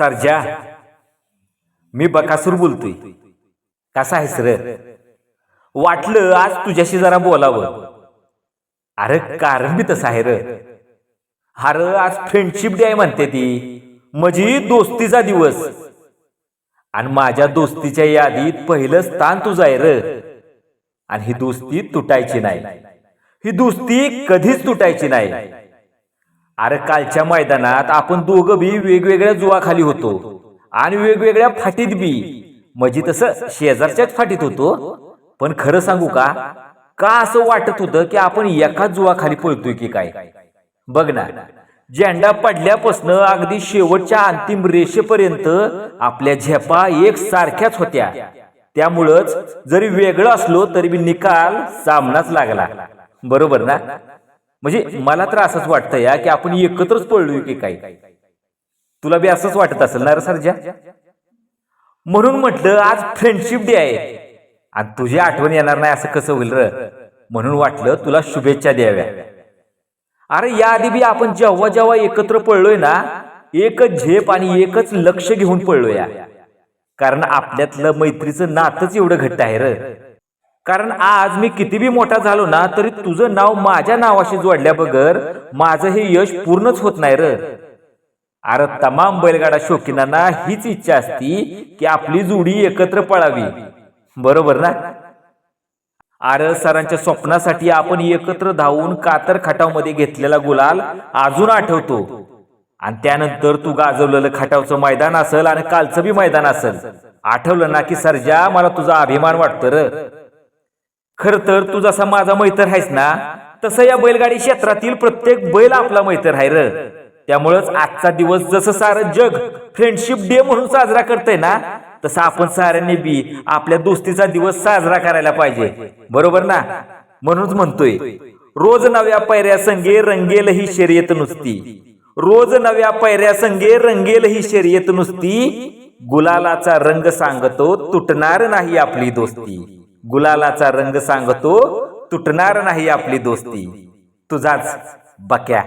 सरजा मी बकासूर बोलतोय. कसा आहेस र? वाटलं आज तुझ्याशी जरा बोलावं. अरे कारण बी तसं आहे र. अरे आज फ्रेंडशिप डे आहे म्हणते ती. म्हणजे दोस्तीचा दिवस. आणि माझ्या दोस्तीच्या यादीत पहिलं स्थान तुझं आहे र. आणि ही दोस्ती तुटायची नाही. ही दोस्ती कधीच तुटायची नाही. अरे कालच्या मैदानात आपण दोघं बी वेगवेगळ्या जुवाखाली होतो आणि वेगवेगळ्या फाटीत बी. म्हणजे तसं शेजारच्याच फाटीत होतो. पण खरं सांगू का? का असं वाटत होतं की आपण एकाच जुवाखाली पळतोय की काय? बघ ना झेंडा पडल्यापासनं अगदी शेवटच्या अंतिम रेषेपर्यंत आपल्या झेपा एक सारख्याच होत्या. त्यामुळंच जरी वेगळं असलो तरी बी निकाल सामनाच लागला. बरोबर ना? म्हणजे मला तर असंच वाटतं या की आपण एकत्रच पळलोय की काय? तुला बी असंच वाटत असेल ना रे सरजा? म्हणून म्हटलं आज फ्रेंडशिप डे आहे. आणि तुझी आठवण येणार नाही असं कसं होईल र? म्हणून वाटलं तुला शुभेच्छा द्याव्या. अरे याआधी बी आपण जेव्हा जेव्हा एकत्र पळलोय ना एकच झेप आणि एकच लक्ष घेऊन पळलोय. या. कारण आपल्यातलं मैत्रीचं नातच एवढं घट्ट आहे र. कारण आज मी किती बी मोठा झालो ना तरी तुझं नाव माझ्या नावाशी जोडल्या बगर माझं हे यश पूर्णच होत नाही र. अरे तमाम बैलगाडा शौकीनांना हीच इच्छा असती की आपली जोडी एकत्र पळावी. बरोबर ना? अरे सरांच्या स्वप्नासाठी आपण एकत्र धावून कातर खटावमध्ये घेतलेला गुलाल अजून आठवतो. आणि त्यानंतर तू गाजवलेलं खटावचं मैदान असेल आणि कालचं बी मैदान असेल. आठवलं ना की सरजा मला तुझा अभिमान वाटतो र. खर तर तू जसा माझा मैत्र आहेस ना तसं या बैलगाडी क्षेत्रातील प्रत्येक बैल आपला मैत्र आहे र. त्यामुळंच आजचा दिवस जसं सारं जग फ्रेंडशिप डे म्हणून साजरा करतंय ना तसं आपण साऱ्यांनी बी आपल्या दोस्तीचा दिवस साजरा करायला पाहिजे. बरोबर ना? म्हणूनच म्हणतोय रोज नव्या पैऱ्या संगे रंगेल ही शर्यत नुसती. रोज नव्या पैऱ्या संगे रंगेल ही शर्यत नुसती. गुलालाचा रंग सांगतो तुटणार नाही आपली दोस्ती. गुलालाचा रंग सांगतो तुटणार नाही आपली दोस्ती. तुझाच बक्या.